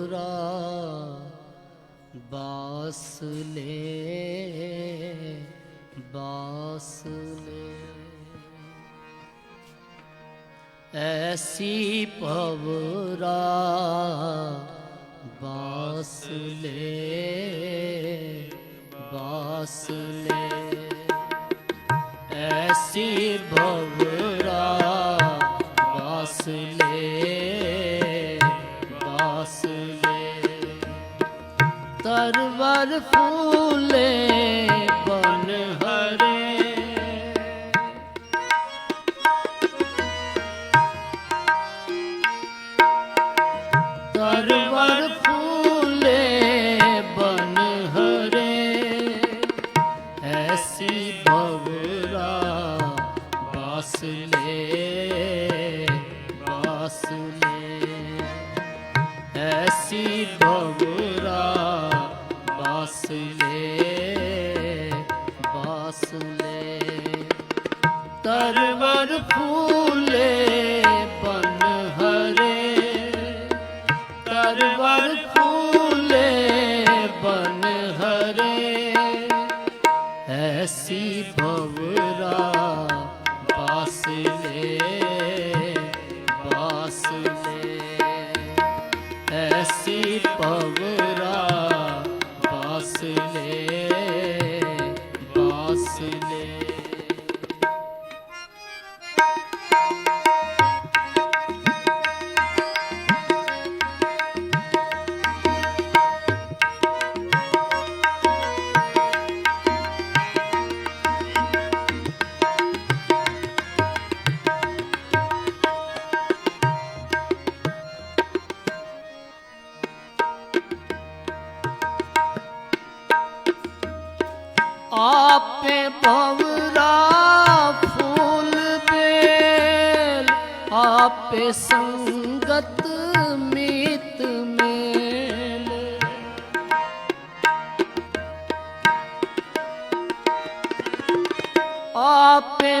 ਪੁਰਾ ਬਾਸ ਐਸੀ ਪਵਰਾ ਬਾਸ ਲੈ। ਐਸੀ ਭਵ ফুল ਪਵਰਾ ਫੁੱਲ ਬੇਲ ਆਪੇ ਸੰਗਤ ਮੇਲ ਆਪੇ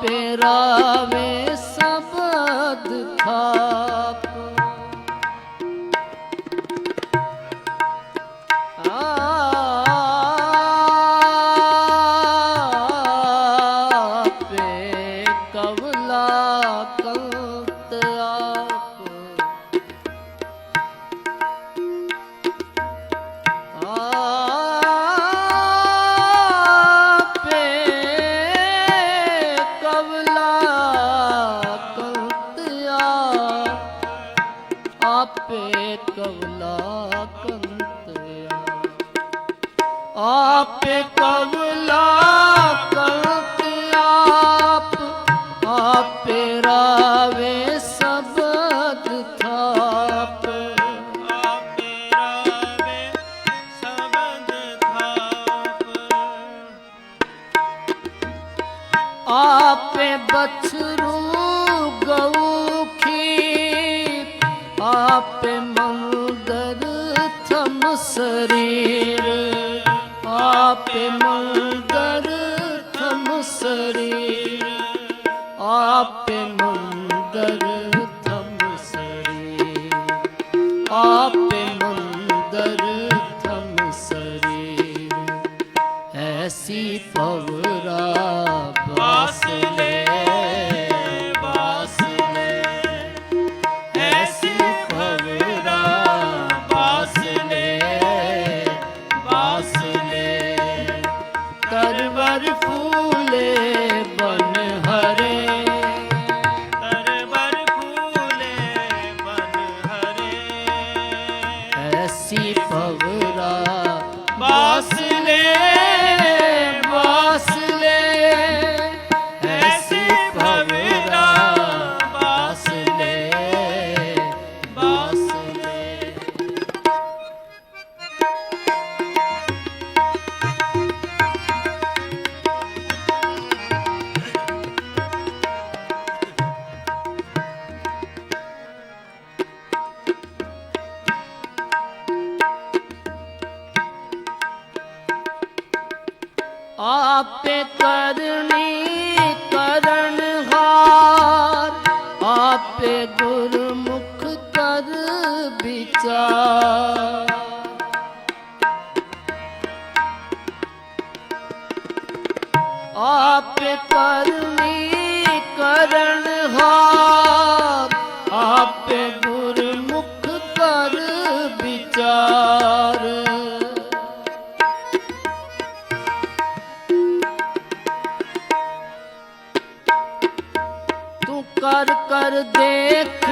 આપે રામે ਆਪੇ ਕਵਲਾ ਕੰਤਿਆ। ਆਪੇ ਕਵਲਾ ਆਪ ਆਪੇ ਬਛਰੂ ਸਰੀਰ ਆਪੇ ਮੰਦਰ ਥਮ ਸਰੀਰ ਆਪੇ ਮੰਦਰ ਥਮ ਸਰੀਰ ਆਪੇ ਮੰਦਰ ਥਮ ਸਰੀਰ ਐਸੀ ਪਵਰਾ ਕਰ ਵਿਚਾਰ। ਕਰ ਕਰ ਦੇਖ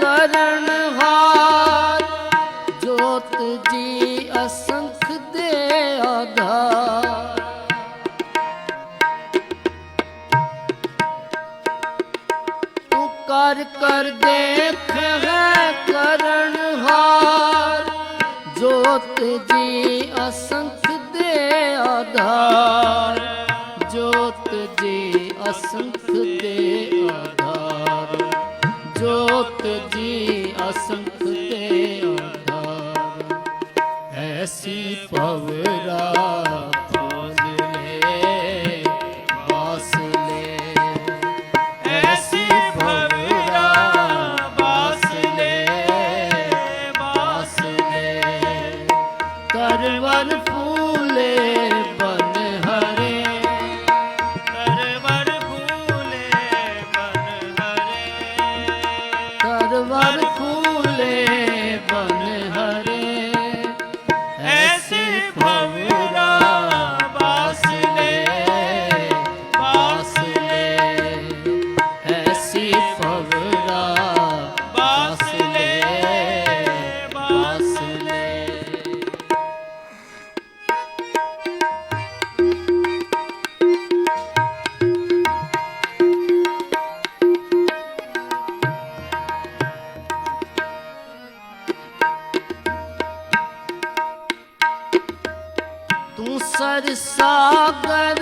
ਕਰਨ ਹਾਰ। ਜੋਤ ਜੀ ਅਸੰਖ ਦੇ ਆਧਾਰ। ਤੂੰ ਕਰ ਕਰ ਦੇਖ ਜੀ ਅਸੰਖ ਆਧਾਰ ਐਸੀ ਪਵਰਾ ਤੂੰ ਸਾਗਰ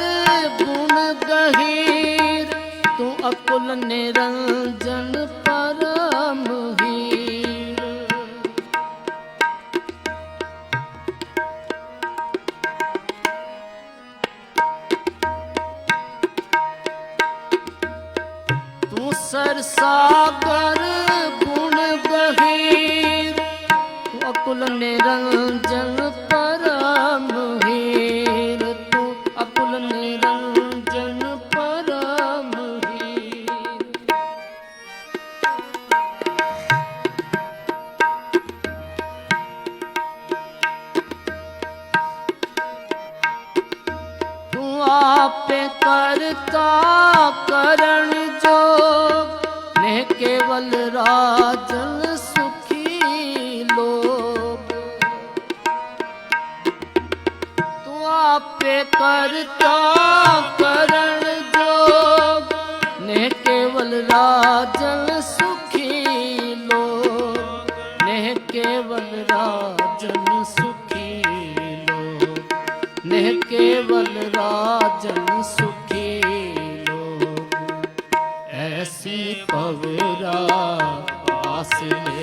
ਗੁਣ ਗਹੀਰ, ਤੂੰ ਅਕੁਲ ਨਿਰੰਜਨ ਪਰਮ ਹੀਰ। ਤੂੰ ਸਰ ਸਾਗਰ ਗੁਣ ਗਹੀਰ, ਤੂੰ ਅਕੁਲ ਨਿਰੰਜਨ ਆਪੇ ਕਰਤਾ ਕਰਨ ਜੋਗ। ਨੇ ਕੇਵਲ ਰਾਜਨ ਸੁਖੀ ਲੋਗ ਤੂੰ ਆਪੇ ਕਰਤਾ ਕਰਨ ਜੋਗ। ਨੇ ਕੇਵਲ ਰਾਜਨ ਕੇਵਲ ਰਾਜਨ ਸੁਖੀ ਲੋਗ ਐਸੀ ਪਵਰਾ ਆਸ ਲੈ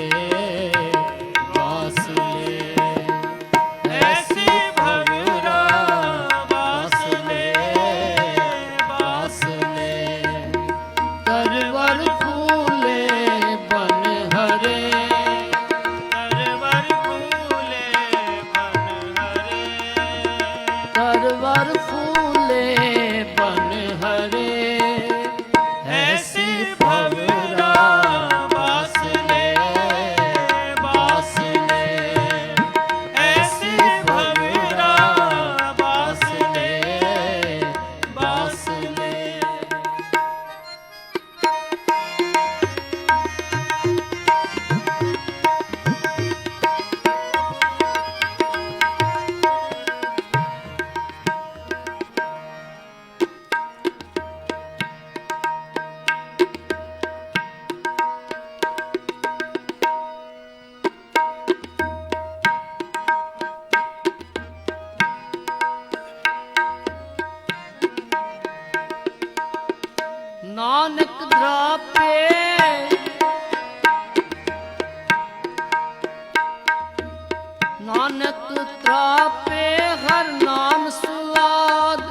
ਨਾਨਕ ਤਰਾਪੇ ਹਰ ਨਾਮ ਸੁਆਦ,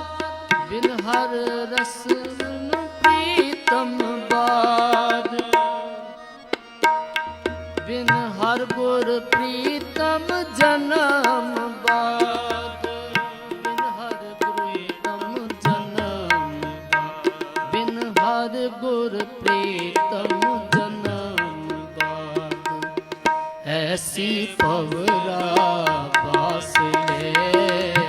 ਬਿਨ ਹਰ ਰਸ ਨ ਪ੍ਰੀਤਮ ਬਾਦ। ਬਿਨ ਹਰ ਗੁਰ ਪ੍ਰੀਤਮ ਜਨਮ ਬਾਦ। ਬਿਨ ਹਰ ਪ੍ਰੀਤਮ ਜਨਮ ਬਿਨ ਹਰ ਗੁਰ ਪ੍ਰੀਤਮ ਐਸੀ ਪਵਰਾ ਬਾਸ ਲੈ।